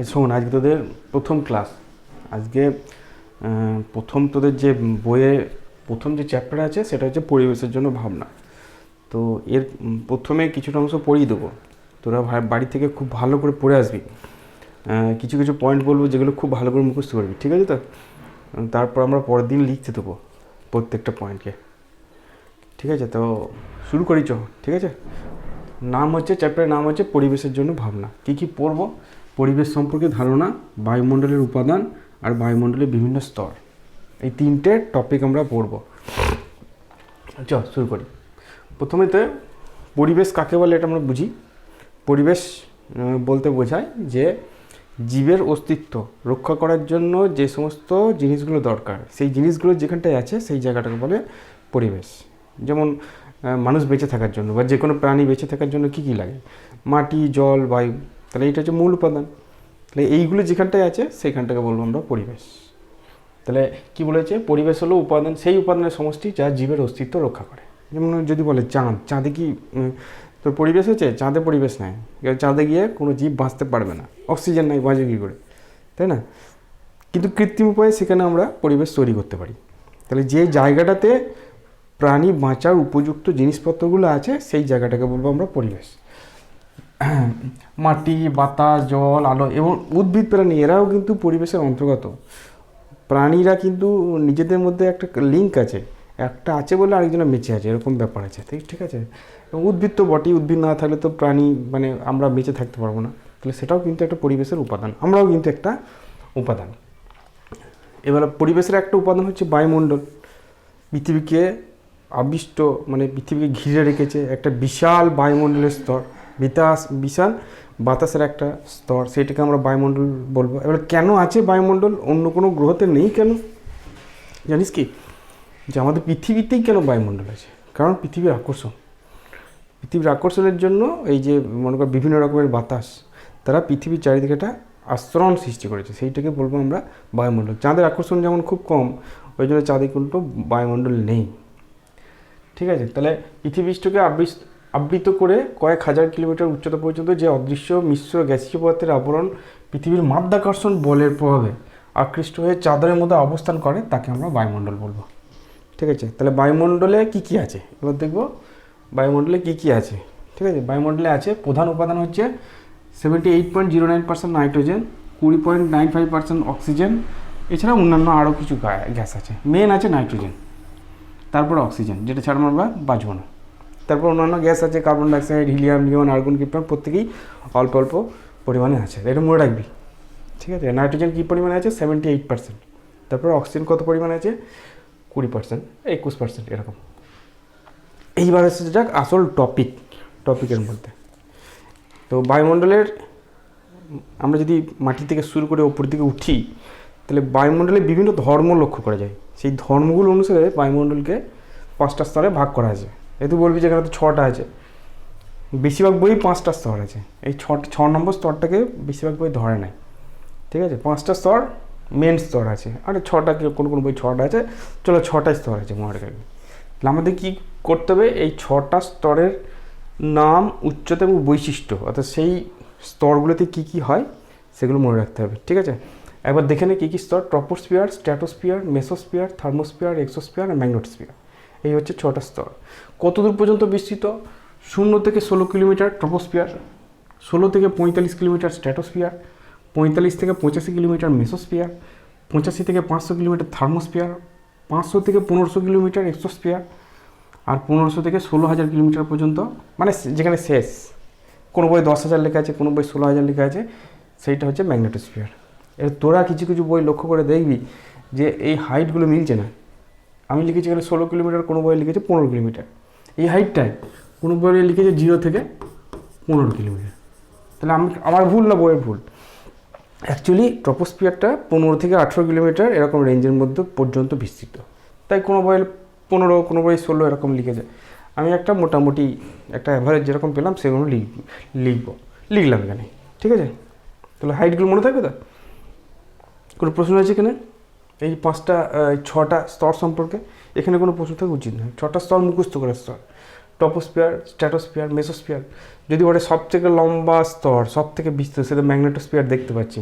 আজ শোন, আজকে তোদের প্রথম ক্লাস আজকে প্রথম তোদের যে বইয়ে প্রথম যে চ্যাপ্টার আছে, সেটা হচ্ছে পরিবেশের জন্য ভাবনা। তো এর প্রথমে কিছুটা অংশ পড়িয়ে দেবো। তোরা বাড়ি থেকে খুব ভালো করে পড়ে আসবি। কিছু কিছু পয়েন্ট বলব যেগুলো খুব ভালো করে মুখস্থ করবি, ঠিক আছে তো? তারপর আমরা পরের দিন লিখতে দেবো প্রত্যেকটা পয়েন্টকে ঠিক আছে, তো শুরু করি চ ঠিক আছে? নাম হচ্ছে চ্যাপ্টারের নাম হচ্ছে পরিবেশের জন্য ভাবনা। কি কি পড়ব? পরিবেশ সম্পর্কে ধারণা, বায়ুমণ্ডলের উপাদান আর বায়ুমণ্ডলের বিভিন্ন স্তর। এই তিনটে টপিক আমরা পড়ব। চ, শুরু করি। প্রথমে তো পরিবেশ কাকে বলে এটা আমরা বুঝি? পরিবেশ বলতে বোঝায় যে জীবের অস্তিত্ব রক্ষা করার জন্য যে সমস্ত জিনিসগুলো দরকার, সেই জিনিসগুলো যেখানটায় আছে, সেই জায়গাটাকে বলে পরিবেশ। যেমন মানুষ বেঁচে থাকার জন্য বা যে কোনো প্রাণী বেঁচে থাকার জন্য কী কী লাগে? মাটি, জল, বায়ু। তাহলে এটা হচ্ছে মূল উপাদান। তাহলে এইগুলো যেখানটায় আছে সেখানটাকে বলব আমরা পরিবেশ। তাহলে কি বলেছে? পরিবেশ হলো উপাদান, সেই উপাদানের সমষ্টি যা জীবের অস্তিত্ব রক্ষা করে। যেমন যদি বলে চাঁদ, চাঁদে কি তোর পরিবেশ আছে চাঁদে পরিবেশ নাই। চাঁদে গিয়ে কোনো জীব বাঁচতে পারবে না। অক্সিজেন নাই বাঁচে কী করে? তাই না? কিন্তু কৃত্রিম উপায়ে সেখানে আমরা পরিবেশ তৈরি করতে পারি। তাহলে যে জায়গাটাতে প্রাণী বাঁচার উপযুক্ত জিনিসপত্রগুলো আছে, সেই জায়গাটাকে বলব আমরা পরিবেশ। মাটি, বাতাস, জল, আলো এবং উদ্ভিদ প্রাণী, এরাও কিন্তু পরিবেশের অন্তর্গত। প্রাণীরা কিন্তু নিজেদের মধ্যে একটা লিঙ্ক আছে, একটা আছে বলে আরেকজনের বেঁচে আছে, এরকম ব্যাপার আছে, ঠিক ঠিক আছে? এবং উদ্ভিদ তো বটেই, উদ্ভিদ না থাকলে তো প্রাণী মানে আমরা বেঁচে থাকতে পারব না। তাহলে সেটাও কিন্তু একটা পরিবেশের উপাদান, আমরাও কিন্তু একটা উপাদান। এবার পরিবেশের একটা উপাদান হচ্ছে বায়ুমণ্ডল। পৃথিবীকে আবিষ্ট মানে পৃথিবীকে ঘিরে রেখেছে একটা বিশাল বায়ুমণ্ডলের স্তর। বিতাস বিশাল, বাতাসের একটা স্তর, সেটাকে আমরা বায়ুমণ্ডল বলব। এবার কেন আছে বায়ুমণ্ডল? অন্য কোনো গ্রহতে নেই কেন? জানিস কি? যে আমাদের পৃথিবীতেই কেন বায়ুমণ্ডল আছে? কারণ পৃথিবীর আকর্ষণ। পৃথিবীর আকর্ষণের জন্য এই যে মনে কর বিভিন্ন রকমের বাতাস, তারা পৃথিবীর চারিদিকে একটা আস্তরণ সৃষ্টি করেছে। সেইটাকে বলব আমরা বায়ুমণ্ডল। চাঁদের আকর্ষণ যেমন খুব কম, ওই জন্য চাঁদে কিন্তু বায়ুমণ্ডল নেই। ঠিক আছে? তাহলে পৃথিবীষ্টকে আবৃত আবৃত করে কয়েক হাজার কিলোমিটার উচ্চতা পর্যন্ত যে অদৃশ্য মিশ্র গ্যাসীয় পদার্থের আবরণ পৃথিবীর মাধ্যাকর্ষণ বলের প্রভাবে আকৃষ্ট হয়ে চাঁদের মধ্যে অবস্থান করে, তাকে আমরা বায়ুমণ্ডল বলব। ঠিক আছে? তাহলে বায়ুমণ্ডলে কি কি আছে? এবার দেখব বায়ুমণ্ডলে কি কি আছে। ঠিক আছে? বায়ুমণ্ডলে আছে, প্রধান উপাদান হচ্ছে seventy eight point zero nine percent nitrogen কুড়ি point nine five percent oxygen এছাড়া অন্যান্য আরও কিছু গ্যাস আছে। মেন আছে নাইট্রোজেন তারপর অক্সিজেন যেটা ছাড়া আমরা বাঁচবো না। তারপর অন্যান্য গ্যাস আছে, carbon dioxide, helium neon argon krypton প্রত্যেকেই অল্প অল্প পরিমাণে আছে। এটা মনে রাখবি। ঠিক আছে? নাইট্রোজেন কী পরিমাণে আছে? সেভেন্টি এইট পার্সেন্ট তারপর অক্সিজেন কত পরিমাণে আছে? কুড়ি পার্সেন্ট একুশ পার্সেন্ট এরকম। এইবার এসে যাক আসল টপিক টপিকের মধ্যে। তো বায়ুমণ্ডলের, আমরা যদি মাটি থেকে শুরু করে ওপর দিকে উঠি, তাহলে বায়ুমণ্ডলে বিভিন্ন ধর্ম লক্ষ্য করা যায়। সেই ধর্মগুলো অনুসারে বায়ুমণ্ডলকে পাঁচটা স্তরে ভাগ করা আছে এই তুই বলবি যে এখানে তো ছটা আছে। বেশিরভাগ বই পাঁচটা স্তর আছে। এই ছ ছ নম্বর স্তরটাকে বেশিরভাগ বই ধরে নেয়। ঠিক আছে? পাঁচটা স্তর মেন স্তর আছে। আর ছটা কোনো কোনো বই ছটা আছে? চলো ছটা স্তর আছে মনে রাখবি। তাহলে আমাদের কী করতে হবে? এই ছটা স্তরের নাম, উচ্চতা এবং বৈশিষ্ট্য, অর্থাৎ সেই স্তরগুলোতে কী কী হয়, সেগুলো মনে রাখতে হবে। ঠিক আছে? একবার দেখে নে কী কী স্তর। Troposphere stratosphere mesosphere, thermosphere, exosphere আর ম্যাগনেটোস্ফিয়ার। এই হচ্ছে ছটা স্তর। কতদূর পর্যন্ত বিস্তৃত? শূন্য থেকে ষোলো কিলোমিটার ট্রপোস্ফিয়ার, ষোলো থেকে পঁয়তাল্লিশ কিলোমিটার স্ট্র্যাটোস্ফিয়ার, পঁয়তাল্লিশ থেকে পঁচাশি কিলোমিটার মেসোস্ফিয়ার, পঁচাশি থেকে পাঁচশো কিলোমিটার থার্মোস্ফিয়ার, পাঁচশো থেকে পনেরোশো কিলোমিটার এক্সোস্ফিয়ার আর পনেরোশো থেকে ষোলো হাজার কিলোমিটার পর্যন্ত মানে যেখানে শেষ। কোনো বই দশ হাজার লেখা আছে, কোনো বই ষোলো হাজার লেখা আছে, সেইটা হচ্ছে ম্যাগনেটোস্ফিয়ার। এর তোরা কিছু কিছু বই লক্ষ্য করে দেখবি যে এই হাইটগুলো মিলছে না। আমি লিখেছি এখানে ষোলো কিলোমিটার, কোনো বই লিখেছে পনেরো কিলোমিটার। এই হাইটটাই কোনো বইয়ে লিখেছে জিরো থেকে পনেরো কিলোমিটার তাহলে আমি আমার ভুল না বইয়ের ভুল? অ্যাকচুয়ালি ট্রপোস্ফিয়ারটা পনেরো থেকে আঠেরো কিলোমিটার এরকম রেঞ্জের মধ্যে পর্যন্ত বিস্তৃত। তাই কোনো বই পনেরো, কোনো বই ষোলো এরকম লিখেছে। আমি একটা মোটামুটি একটা অ্যাভারেজ যেরকম পেলাম সেগুলো লিখ লিখব। লিখলাম এখানে। ঠিক আছে? তাহলে হাইটগুলো মনে থাকবে তো? কোনো প্রশ্ন আছে এখানে? এই পাঁচটা ছটা স্তর সম্পর্কে? এখানে কোনো প্রশ্ন থাকা উচিত নয়। ছটা স্তর মুখস্থ করার স্তর টপোস্পিয়ার স্ট্র্যাটোস্পিয়ার মেসোস্পিয়ার যদি ওটা সব থেকে লম্বা স্তর সব থেকে বিস্তৃত সেটা ম্যাগনেটোস্পিয়ার দেখতে পাচ্ছি।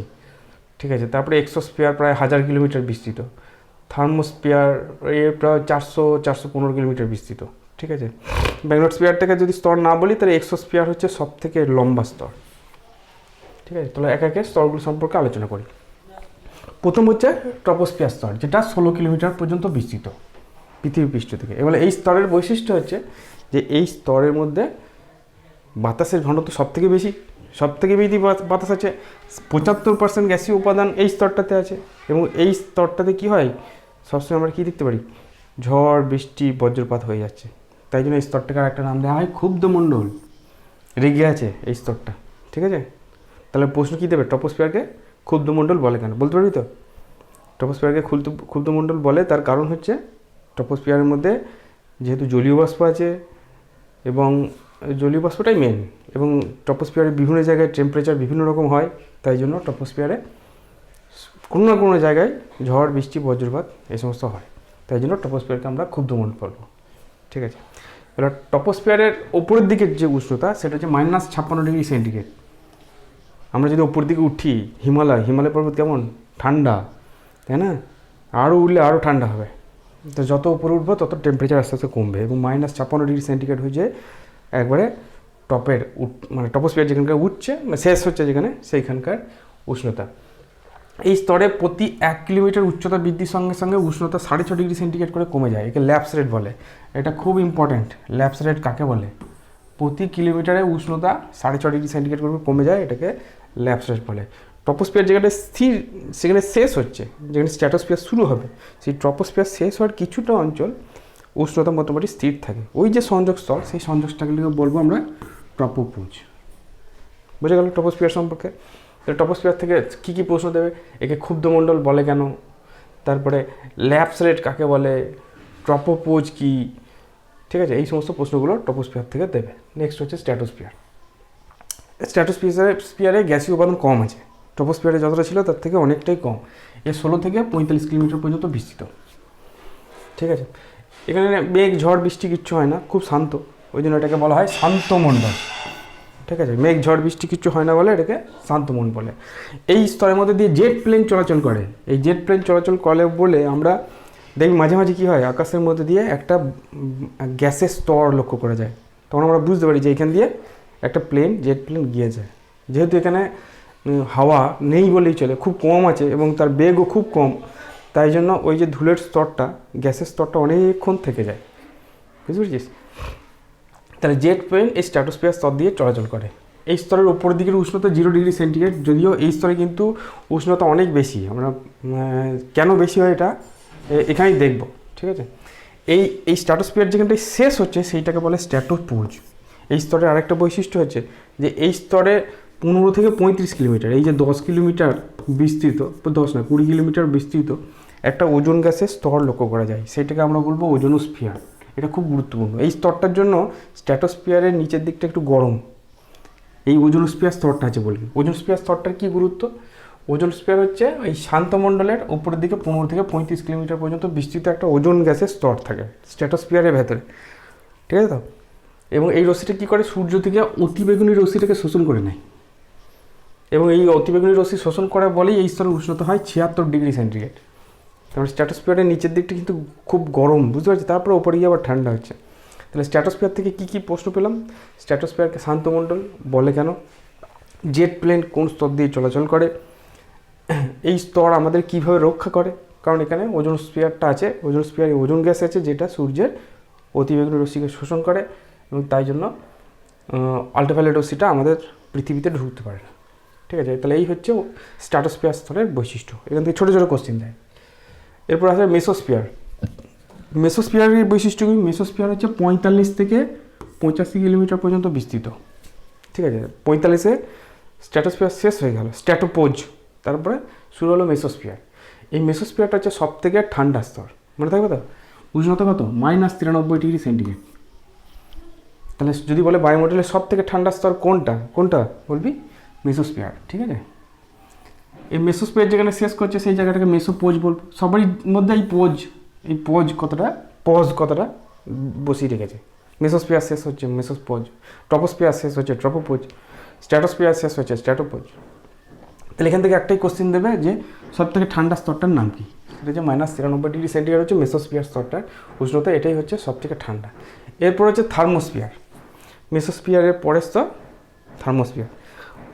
ঠিক আছে, তারপরে এক্সোস্পিয়ার প্রায় হাজার কিলোমিটার বিস্তৃত। থার্মোস্পিয়ার এর প্রায় চারশো চারশো পনেরো কিলোমিটার বিস্তৃত। ঠিক আছে? ম্যাগনেটোস্পিয়ার থেকে যদি স্তর না বলি, তাহলে এক্সোস্পিয়ার হচ্ছে সব থেকে লম্বা স্তর। ঠিক আছে? তাহলে এক একে স্তরগুলো সম্পর্কে আলোচনা করি। প্রথম হচ্ছে ট্রপোস্পিয়ার স্তর, যেটা ষোলো কিলোমিটার পর্যন্ত বিস্তৃত। পৃথিবী পৃষ্ঠ থেকে। এবার এই স্তরের বৈশিষ্ট্য হচ্ছে যে এই স্তরের মধ্যে বাতাসের ঘনত্ব সব থেকে বেশি সব থেকে বেশি বাতাস আছে, পঁচাত্তর পার্সেন্ট গ্যাসীয় উপাদান এই স্তরটাতে আছে এবং এই স্তরটাতে কি হয়? সবসময় আমরা কী দেখতে পারি? ঝড়, বৃষ্টি, বজ্রপাত হয়ে যাচ্ছে। তাই জন্য এই স্তরটাকে একটা নাম দেওয়া হয় ক্ষুব্ধমণ্ডল রেগে আছে এই স্তরটা, ঠিক আছে? তাহলে প্রশ্ন কী দেবে? টপোস্পিয়ারকে ক্ষুব্ধমণ্ডল বলে কেন? বলতে পারবি তো? টপোস্পিয়ারকে ক্ষুব্ধ ক্ষুব্ধমণ্ডল বলে, তার কারণ হচ্ছে টপোস্পিয়ারের মধ্যে যেহেতু জলীয় বাষ্প আছে এবং জলীয় বাষ্পটাই মেন এবং টপোস্পিয়ারে বিভিন্ন জায়গায় টেম্পারেচার বিভিন্ন রকম হয়, তাই জন্য টপোস্পিয়ারে কোনো না কোনো জায়গায় ঝড়, বৃষ্টি, বজ্রপাত এই সমস্ত হয়। তাই জন্য টপোস্পিয়ারকে আমরা ক্ষুব্ধমণ্ডল বলব ঠিক আছে? এবার টপোস্পিয়ারের ওপরের দিকের যে উষ্ণতা, সেটা হচ্ছে মাইনাস ছাপ্পান্ন ডিগ্রি সেন্টিগ্রেড আমরা যদি ওপর দিকে উঠি, হিমালয় হিমালয় পর্বত কেমন? ঠান্ডা, তাই না? আরও উঠলে আরও ঠান্ডা হবে। তো যত উপরে উঠবো, তত টেম্পারেচার আস্তে আস্তে কমবে এবং মাইনাস ছাপ্পান্ন ডিগ্রি সেন্টিগ্রেড হয়ে যায়, একবারে টপের মানে টপোস্ফিয়ার যেখানকার উঠছে মানে শেষ হচ্ছে যেখানে, সেইখানকার উষ্ণতা। এই স্তরে প্রতি এক কিলোমিটার উচ্চতা বৃদ্ধির সঙ্গে সঙ্গে উষ্ণতা সাড়ে ছ ডিগ্রি সেন্টিগ্রেড করে কমে যায়, একে ল্যাপস রেট বলে। এটা খুব ইম্পর্ট্যান্ট ল্যাপস রেট কাকে বলে? প্রতি কিলোমিটারে উষ্ণতা সাড়ে ছ ডিগ্রি সেন্টিগ্রেড করে কমে যায়, এটাকে ল্যাপস রেট বলে। ট্রপোস্ফিয়ার যেখানে স্থির, সেখানে শেষ হচ্ছে, যেখানে স্ট্র্যাটোস্ফিয়ার শুরু হবে, সেই ট্রপোস্ফিয়ার শেষ হওয়ার কিছুটা অঞ্চল উষ্ণতা মোটামুটি স্থির থাকে। ওই যে সংযোগ স্তর সেই সংযোগটাগুলিকে বলব আমরা ট্রপোপুঞ্জ বুঝে গেল টপোস্ফিয়ার সম্পর্কে? তো টপোস্ফিয়ার থেকে কী কী প্রশ্ন দেবে? একে ক্ষুব্ধমণ্ডল বলে কেন? তারপরে ল্যাপস রেট কাকে বলে? ট্রপোপোজ কি? ঠিক আছে, এই সমস্ত প্রশ্নগুলো টপোস্ফিয়ার থেকে দেবে। নেক্সট হচ্ছে স্ট্র্যাটোস্ফিয়ার স্ট্র্যাটোস্ফিয়ারে স্পিয়ারে গ্যাসীয় উপাদান কম আছে। টপোস্ফিয়ারে যতটা ছিল তার থেকে অনেকটাই কম। এর ষোলো থেকে পঁয়তাল্লিশ কিলোমিটার পর্যন্ত বিস্তৃত। ঠিক আছে? এখানে মেঘ, ঝড়, বৃষ্টি কিচ্ছু হয় না, খুব শান্ত। ওই জন্য এটাকে বলা হয় শান্ত শান্তমণ্ডল। ঠিক আছে? মেঘ, ঝড়, বৃষ্টি কিচ্ছু হয় না বলে এটাকে শান্তমন বলে। এই স্তরের মধ্যে দিয়ে জেট প্লেন চলাচল করে। এই জেট প্লেন চলাচল করে বলে আমরা দেখি মাঝে মাঝে কী হয়, আকাশের মধ্যে দিয়ে একটা গ্যাসের স্তর লক্ষ্য করা যায়। তখন আমরা বুঝতে পারি যে এখান দিয়ে একটা প্লেন, জেট প্লেন গিয়ে যায় যেহেতু এখানে হাওয়া নেই বলেই চলে, খুব কম আছে এবং তার বেগও খুব কম। তাই জন্য ওই যে ধুলের স্তরটা, গ্যাসের স্তরটা অনেকক্ষণ থেকে যায়। বুঝতে পেরেছিস? তাহলে জেট প্লেন এই স্ট্র্যাটোস্ফিয়ার স্তর দিয়ে চলাচল করে। এই স্তরের উপর দিকের উষ্ণতা জিরো ডিগ্রি সেন্টিগ্রেড, যদিও এই স্তরে কিন্তু উষ্ণতা অনেক বেশি। আমরা কেন বেশি হয় এটা? এখানেই দেখব, ঠিক আছে? এই এই স্ট্র্যাটোস্ফিয়ার যেখানটায় শেষ হচ্ছে, সেইটাকে বলে স্ট্র্যাটোপুঞ্জ। এই স্তরের আরেকটা বৈশিষ্ট্য হচ্ছে যে এই স্তরে পনেরো থেকে পঁয়ত্রিশ কিলোমিটার, এই যে দশ কিলোমিটার বিস্তৃত দশ না কুড়ি কিলোমিটার বিস্তৃত, একটা ওজন গ্যাসের স্তর লক্ষ্য করা যায়। সেটাকে আমরা বলব ওজোনোস্ফিয়ার। এটা খুব গুরুত্বপূর্ণ। এই স্তরটার জন্য স্ট্র্যাটোস্ফিয়ারের নিচের দিকটা একটু গরম। এই ওজোনোস্ফিয়ার স্তরটা আছে বলবি ওজোনোস্ফিয়ার স্তরটার কী গুরুত্ব? ওজোনোস্ফিয়ার হচ্ছে এই শান্তমণ্ডলের উপরের দিকে পনেরো থেকে পঁয়ত্রিশ কিলোমিটার পর্যন্ত বিস্তৃত একটা ওজোন গ্যাসের স্তর থাকে স্ট্র্যাটোস্ফিয়ারের ভেতরে। ঠিক আছে তো? এবং এই রশ্মিটা কী করে? সূর্য থেকে অতিবেগুনি রশ্মিটাকে শোষণ করে নেয়। এবং এই অতিবেগুনি রশ্মি শোষণ করে বলেই এই স্তরের উষ্ণতা হয় ছিয়াত্তর ডিগ্রি সেন্টিগ্রেড। তারপরে স্ট্র্যাটোস্ফিয়ারের নিচের দিকটা কিন্তু খুব গরম, বুঝতে পারছি তারপরে ওপরে গিয়ে আবার ঠান্ডা হচ্ছে। তাহলে স্ট্র্যাটোস্ফিয়ার থেকে কী কী প্রশ্ন পেলাম? স্ট্র্যাটোস্ফিয়ারকে শান্তমণ্ডল বলে কেন? জেট প্লেন কোন স্তর দিয়ে চলাচল করে? এই স্তর আমাদের কীভাবে রক্ষা করে? কারণ এখানে ওজন স্পিয়ারটা আছে, ওজন স্পিয়ারে ওজন গ্যাস আছে যেটা সূর্যের অতিবেগুনি রশ্মিকে শোষণ করে এবং তাই জন্য আল্ট্রাভায়োলেট রশ্মিটা আমাদের পৃথিবীতে ঢুকতে পারে না। ঠিক আছে? তাহলে এই হচ্ছে স্ট্র্যাটোস্ফিয়ার স্তরের বৈশিষ্ট্য। এখান থেকে ছোটো ছোটো কোশ্চেন দেয় এরপর আসে মেসোস্ফিয়ার মেসোস্ফিয়ারের বৈশিষ্ট্য কি? মেসোস্ফিয়ার হচ্ছে পঁয়তাল্লিশ থেকে পঁচাশি কিলোমিটার পর্যন্ত বিস্তৃত। ঠিক আছে? পঁয়তাল্লিশে স্ট্র্যাটোস্ফিয়ার শেষ হয়ে গেল। স্ট্যাটোপোজ তারপরে শুরু হলো মেসোস্ফিয়ার এই মেসোস্ফিয়ারটা হচ্ছে সব থেকে ঠান্ডা স্তর। মনে থাকবে তো? উষ্ণতা কত? মাইনাস তিরানব্বই ডিগ্রি সেন্টিগ্রেড তাহলে যদি বলে বায়ুমণ্ডলের সব থেকে ঠান্ডা স্তর কোনটা? কোনটা বলবি? মেসোস্ফিয়ার ঠিক আছে? এই মেসোস্ফিয়ার যেখানে শেষ করছে, সেই জায়গাটাকে মেসোপোজ বলব সবারই মধ্যে এই পোজ এই পোজ কতটা পজ কতটা বসিয়ে রেখেছে। মেসোস্পিয়ার শেষ হচ্ছে মেসোস্পোজ টপোস্পিয়ার শেষ হচ্ছে, ট্রপোপোজ, স্ট্র্যাটোস্পিয়ার শেষ হচ্ছে, স্ট্র্যাটোপোজ। তাহলে এখান থেকে একটাই কোশ্চেন দেবে যে সব থেকে ঠান্ডা স্তরটার নাম কি? সেটা হচ্ছে মাইনাস তিরানব্বই ডিগ্রি সেন্টিগ্রেড হচ্ছে মেসোস্পিয়ার স্তরটার উষ্ণতা, এটাই হচ্ছে সব থেকে ঠান্ডা। এরপর হচ্ছে থার্মোস্পিয়ার মেসোস্পিয়ারের পরের স্তর থার্মোস্পিয়ার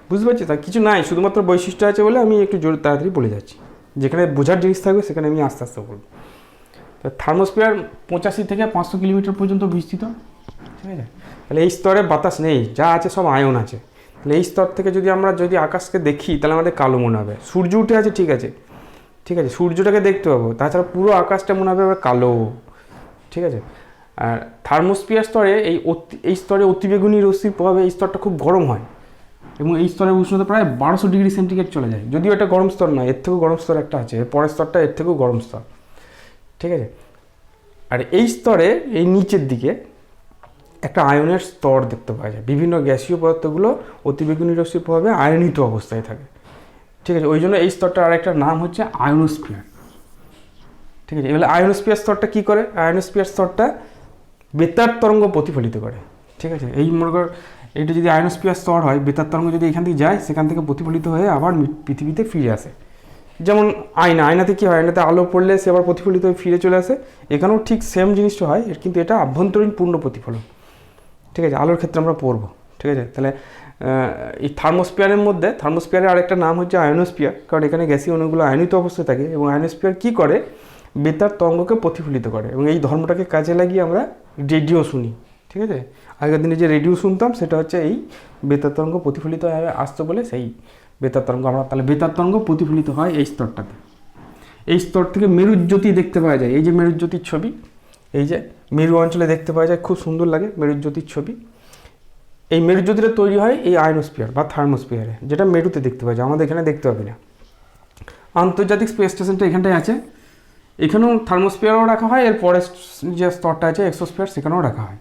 বুঝতে পারছি তা কিছু নাই, শুধুমাত্র বৈশিষ্ট্য আছে বলে আমি একটু জোর তাড়াতাড়ি বলে যাচ্ছি। যেখানে বোঝার জিনিস থাকবে, সেখানে আমি আস্তে আস্তে বলব। তো থার্মোস্পিয়ার পঁচাশি থেকে পাঁচশো কিলোমিটার পর্যন্ত বিস্তৃত। ঠিক আছে? তাহলে এই স্তরে বাতাস নেই, যা আছে সব আয়ন আছে। তাহলে এই স্তর থেকে যদি আমরা যদি আকাশকে দেখি, তাহলে আমাদের কালো মনে হবে। সূর্য উঠে আছে, ঠিক আছে। ঠিক আছে, সূর্যটাকে দেখতে পাবো। তাছাড়া পুরো আকাশটা মনে হবে আবার কালো। ঠিক আছে? আর থার্মোস্পিয়ার স্তরে এই অতি, এই স্তরে অতিবেগুনি রশ্মির প্রভাবে এই স্তরটা খুব গরম হয়। এবং এই স্তরের উষ্ণতা প্রায় বারোশো ডিগ্রি সেন্টিগ্রেড চলে যায়। যদিও এটা গরম স্তর নয়, এর থেকেও গরম স্তর একটা আছে পরের স্তরটা এর থেকেও গরম স্তর। ঠিক আছে? আর এই স্তরে, এই নিচের দিকে একটা আয়নের স্তর দেখতে পাওয়া যায়। বিভিন্ন গ্যাসীয় পদার্থগুলো অতিবেগুনি রশ্মির প্রভাবে আয়নিত অবস্থায় থাকে। ঠিক আছে? ওই জন্য এই স্তরটার আরেকটা নাম হচ্ছে আয়নোস্ফিয়ার। ঠিক আছে? এবার আয়নোস্ফিয়ার স্তরটা কী করে? আয়নোস্ফিয়ার স্তরটা বেতার তরঙ্গ প্রতিফলিত করে। ঠিক আছে? এই মনে কর এইটা যদি আয়নোস্ফিয়ার স্তর হয়, বেতার তরঙ্গ যদি এখান থেকে যায়, সেখান থেকে প্রতিফলিত হয়ে আবার পৃথিবীতে ফিরে আসে। যেমন আয়না, আয়নাতে কী হয়? আয়নাতে আলো পড়লে সে আবার প্রতিফলিত হয়ে ফিরে চলে আসে। এখানেও ঠিক সেম জিনিসটা হয় কিন্তু এটা আভ্যন্তরীণ পূর্ণ প্রতিফলন। ঠিক আছে, আলোর ক্ষেত্রে আমরা পড়ব। ঠিক আছে, তাহলে এই থার্মোস্পিয়ারের মধ্যে থার্মোস্পিয়ারের আরেকটা নাম হচ্ছে আয়নোস্পিয়ার কারণ এখানে গ্যাসীয় অণুগুলো আয়নিত অবস্থায় থাকে এবং আয়নোস্পিয়ার কী করে? বেতার তরঙ্গকে প্রতিফলিত করে এবং এই ধর্মটাকে কাজে লাগিয়ে আমরা রেডিও শুনি। ঠিক আছে? আগের দিনে যে রেডিও শুনতাম, সেটা হচ্ছে এই বেতার তরঙ্গ প্রতিফলিত হয়ে আসতো বলে সেই বেতার তরঙ্গ আমরা, তাহলে বেতার তরঙ্গ প্রতিফলিত হয় এই স্তরটাতে। এই স্তর থেকে মেরুজ্যোতি দেখতে পাওয়া যায়। এই যে মেরুজ্যোতির ছবি, এই যে মেরু অঞ্চলে দেখতে পাওয়া যায়, খুব সুন্দর লাগে মেরুজ্যোতির ছবি। এই মেরুজ্যোতিটা তৈরি হয় এই আয়নোস্পিয়ার বা থার্মোস্পিয়ারে যেটা মেরুতে দেখতে পাওয়া যায়। আমাদের এখানে দেখতে পাবি না। আন্তর্জাতিক স্পেস স্টেশনটা এখানটায় আছে। এখানেও থার্মোস্পিয়ারও রাখা হয়, এর পরের যে স্তরটা আছে এক্সোস্পিয়ার সেখানেও রাখা হয়।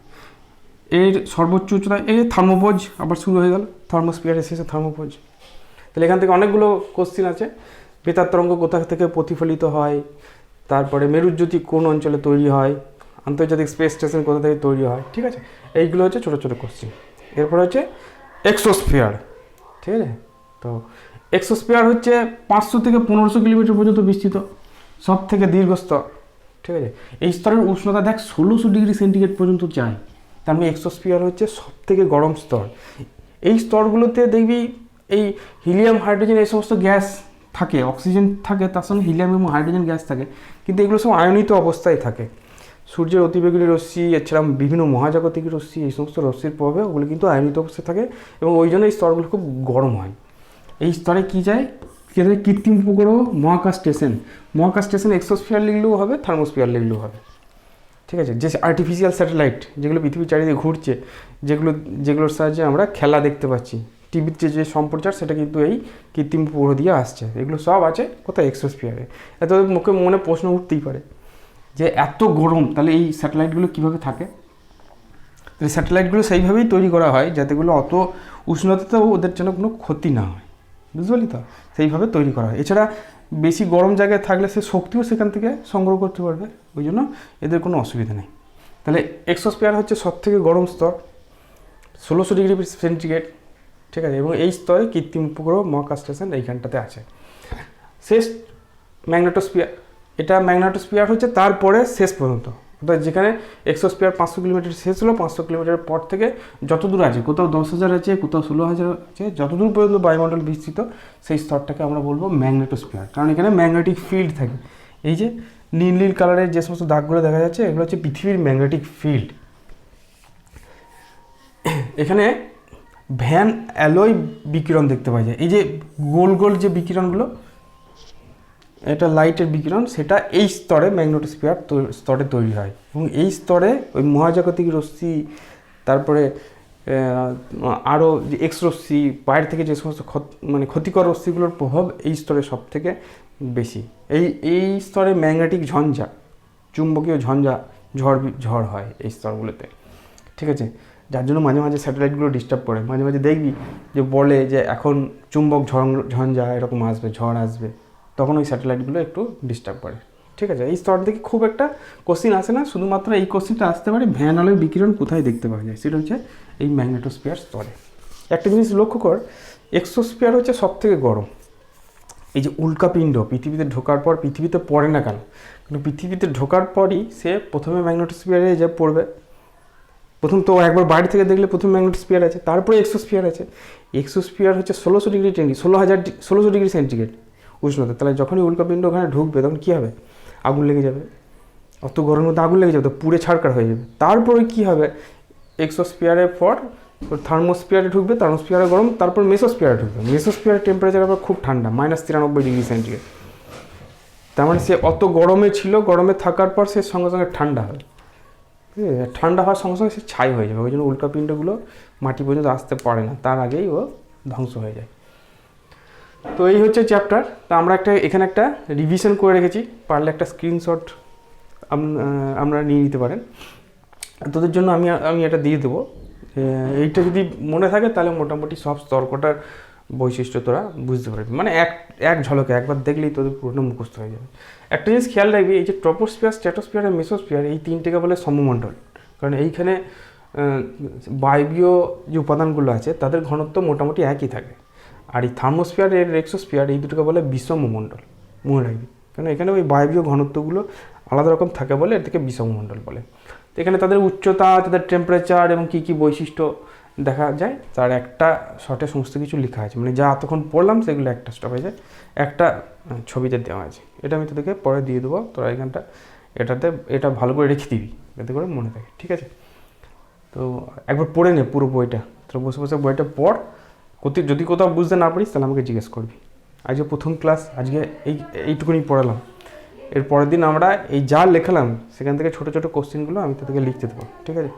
এর সর্বোচ্চ উচ্চতা, এই থার্মোপোজ আবার শুরু হয়ে গেল থার্মোস্পিয়ারের শেষে থার্মোপোজ। তাহলে এখান থেকে অনেকগুলো কোশ্চিন আছে। বেতার তরঙ্গ কোথা থেকে প্রতিফলিত হয়? তারপরে মেরুজ্যোতি কোন অঞ্চলে তৈরি হয়? আন্তর্জাতিক স্পেস স্টেশন কোথা থেকে তৈরি হয়? ঠিক আছে? এইগুলো হচ্ছে ছোটো ছোটো কোশ্চিন এরপরে হচ্ছে এক্সোস্ফিয়ার ঠিক আছে? তো এক্সোস্ফিয়ার হচ্ছে পাঁচশো থেকে পনেরোশো কিলোমিটার পর্যন্ত বিস্তৃত সব থেকে দীর্ঘ স্তর। ঠিক আছে? এই স্তরের উষ্ণতা দেখ, ষোলোশো ডিগ্রি সেন্টিগ্রেড পর্যন্ত যায়। তার মানে এক্সোস্ফিয়ার হচ্ছে সব থেকে গরম স্তর। এই স্তরগুলোতে দেখবি এই হিলিয়াম হাইড্রোজেন এই সমস্ত গ্যাস থাকে অক্সিজেন থাকে, তার সঙ্গে হিলিয়াম এবং হাইড্রোজেন গ্যাস থাকে, কিন্তু এগুলো সব আয়নিত অবস্থায় থাকে। সূর্যের অতিবেগুনি রশ্মি এছাড়া বিভিন্ন মহাজাগতিক রশ্মি, এই সমস্ত রশ্মির প্রভাবে ওগুলো কিন্তু আয়নিত অবস্থায় থাকে এবং ওই জন্য এই স্তরগুলো খুব গরম হয়। এই স্তরে কী যায়? কী যায় কৃত্রিম উপগ্রহ মহাকাশ স্টেশন। মহাকাশ স্টেশন এক্সোস্ফিয়ার লিখলেও হবে, থার্মোস্ফিয়ার লিখলেও হবে। ঠিক আছে? যে আর্টিফিশিয়াল স্যাটেলাইট যেগুলো পৃথিবীর চারিদিকে ঘুরছে, যেগুলো, যেগুলোর সাহায্যে আমরা খেলা দেখতে পাচ্ছি। টিভির যে যে সম্প্রচার সেটা কিন্তু এই কৃত্রিম উপগ্রহ দিয়ে আসছে। এগুলো সব আছে কোথায়? এক্সোস্ফিয়ারে এত মুখে মনে প্রশ্ন উঠতেই পারে যে এত গরম, তাহলে এই স্যাটেলাইটগুলো কীভাবে থাকে? তাহলে স্যাটেলাইটগুলো সেইভাবেই তৈরি করা হয় যাতেগুলো অত উষ্ণতাতেও ওদের যেন কোনো ক্ষতি না হয়। বুঝতে পারলি তো? সেইভাবে তৈরি করা হয়। এছাড়া বেশি গরম জায়গায় থাকলে সে শক্তিও সেখান থেকে সংগ্রহ করতে পারবে, ওই জন্য এদের কোনো অসুবিধা নেই। তাহলে এক্সোস্পিয়ার হচ্ছে সব থেকে গরম স্তর, ষোলোশো ডিগ্রি সেন্টিগ্রেড, ঠিক আছে? এবং এই স্তরে কৃত্রিম উপগ্রহ মহাকাশ স্টেশন এইখানটাতে আছে। শেষ ম্যাগনেটোস্পিয়ার এটা ম্যাগনেটোস্পিয়ার হচ্ছে তারপরে শেষ পর্যন্ত। অর্থাৎ যেখানে এক্সোস্পিয়ার পাঁচশো কিলোমিটার শেষ হলো, পাঁচশো কিলোমিটার পর থেকে যত দূর আছে, কোথাও দশ হাজার আছে, কোথাও ষোলো হাজার আছে, যতদূর পর্যন্ত বায়ুমণ্ডল বিস্তৃত, সেই স্তরটাকে আমরা বলব ম্যাগনেটোস্পিয়ার কারণ এখানে ম্যাগনেটিক ফিল্ড থাকে। এই যে নীল নীল কালারের যে সমস্ত দাগগুলো দেখা যাচ্ছে, এগুলো হচ্ছে পৃথিবীর ম্যাগনেটিক ফিল্ড এখানে ভ্যান অ্যালয় বিকিরণ দেখতে পাওয়া যায়। এই যে গোল গোল যে বিকিরণগুলো এটা লাইটের বিকিরণ, সেটা এই স্তরে ম্যাগনেটোস্ফিয়ার স্তরে তৈরি হয়। এবং এই স্তরে ওই মহাজাগতিক রশ্মি, তারপরে আরও যে এক্স রশ্মি, বাইরে থেকে যে সমস্ত ক্ষত- মানে ক্ষতিকর রশ্মিগুলোর প্রভাব এই স্তরে সব থেকে বেশি। এই এই স্তরে ম্যাগনেটিক ঝঞ্ঝা, চুম্বকীয় ঝঞ্ঝা, ঝড় ঝড় হয় এই স্তরগুলোতে। ঠিক আছে? যার জন্য মাঝে মাঝে স্যাটেলাইটগুলো ডিস্টার্ব করে। মাঝে মাঝে দেখবি যে বলে যে এখন চুম্বক ঝড়, ঝঞ্ঝা এরকম আসবে, ঝড় আসবে। তখন ওই স্যাটেলাইটগুলো একটু ডিস্টার্ব করে। ঠিক আছে? এই স্তর থেকে খুব একটা কোশ্চিন আসে না, শুধুমাত্র এই কোশ্চিনটা আসতে পারে, ভ্যান আলোয় বিকিরণ কোথায় দেখতে পাওয়া যায়? সেটা হচ্ছে এই ম্যাগনেটোস্ফিয়ার স্তরে। একটা জিনিস লক্ষ্য কর এক্সোস্ফিয়ার হচ্ছে সব থেকে গরম। এই যে উল্কাপিণ্ড পৃথিবীতে ঢোকার পর পৃথিবীতে পড়ে না কেন? কিন্তু পৃথিবীতে ঢোকার পরই সে প্রথমে ম্যাগনেটোস্ফিয়ারে যে পড়বে। প্রথম তো একবার বাইরে থেকে দেখলে প্রথম ম্যাগনেটোস্ফিয়ার আছে, তারপরে এক্সোস্ফিয়ার আছে। এক্সোস্ফিয়ার হচ্ছে ষোলোশো ডিগ্রি টেন্টি ষোলো হাজার ষোলোশো ডিগ্রি সেন্টিগ্রেড উষ্ণতা তাহলে যখনই উল্কাপিণ্ড ওখানে ঢুকবে, তখন কী হবে? আগুন লেগে যাবে। অত গরমের মধ্যে আগুন লেগে যাবে, তো পুড়ে ছাড়কার হয়ে যাবে। তারপরে কী হবে? এক্সোস্ফিয়ারের পর থার্মোস্ফিয়ারে ঢুকবে থার্মোস্ফিয়ারে গরম, তারপর মেসোস্ফিয়ারে ঢুকবে। মেসোস্ফিয়ারের টেম্পারেচার আবার খুব ঠান্ডা মাইনাস তিরানব্বই ডিগ্রি সেন্টিগ্রেড তার মানে সে অত গরমে ছিল, গরমে থাকার পর সে সঙ্গে সঙ্গে ঠান্ডা হয়। ঠিক আছে? ঠান্ডা হওয়ার সঙ্গে সঙ্গে সে ছাই হয়ে যাবে। ওই জন্য উল্কাপিণ্ডগুলো মাটি পর্যন্ত আসতে পারে না। তার আগেই ও ধ্বংস হয়ে যায়। তো এই হচ্ছে চ্যাপ্টার তা আমরা একটা, এখানে একটা রিভিশন করে রেখেছি। পারলে একটা স্ক্রিনশট আমরা নিয়ে নিতে পারেন। তোদের জন্য আমি আমি এটা দিয়ে দেবো। এইটা যদি মনে থাকে তাহলে মোটামুটি সব স্তর্কটার বৈশিষ্ট্য তোরা বুঝতে পারবি। মানে এক এক ঝলকে একবার দেখলেই তোদের পুরোটা মুখস্থ হয়ে যাবে। একটা জিনিস খেয়াল রাখবি, এই যে ট্রপোস্ফিয়ার স্ট্যাটোস্ফিয়ার আর মেসোস্ফিয়ার এই তিনটেকে বলে সমমণ্ডল। কারণ এইখানে বায়বীয় যে উপাদানগুলো আছে, তাদের ঘনত্ব মোটামুটি একই থাকে। আর এই থার্মোস্ফিয়ার, এর এক্সোস্ফিয়ার, এই দুটোকে বলে বিষমমণ্ডল মনে রাখবি কারণ এখানে ওই বায়বীয় ঘনত্বগুলো আলাদা রকম থাকে বলে এটাকে বিষমমণ্ডল বলে। তো এখানে তাদের উচ্চতা, তাদের টেম্পারেচার এবং কী কী বৈশিষ্ট্য দেখা যায়, তার একটা শর্টে সমস্ত কিছু লেখা আছে। মানে যা এতক্ষণ পড়লাম, সেগুলো একটা স্টপেজে একটা ছবিতে দেওয়া আছে। এটা আমি তোদেরকে পরে দিয়ে দেবো। তোরা এখানটা, এটাতে, এটা ভালো করে রেখে দিবি, যাতে করে মনে থাকে, ঠিক আছে? তো একবার পড়ে নে পুরো বইটা। তোরা বসে বসে বইটা পড়। কোথাও, যদি কোথাও বুঝতে না পারিস, তাহলে আমাকে জিজ্ঞেস করবি। আজকে প্রথম ক্লাস আজকে এই, এইটুকুনি পড়ালাম। এর পরের দিন আমরা এই যা লেখালাম, সেখান থেকে ছোটো ছোটো কোশ্চেনগুলো আমি তাদেরকে লিখতে দেবো, ঠিক আছে?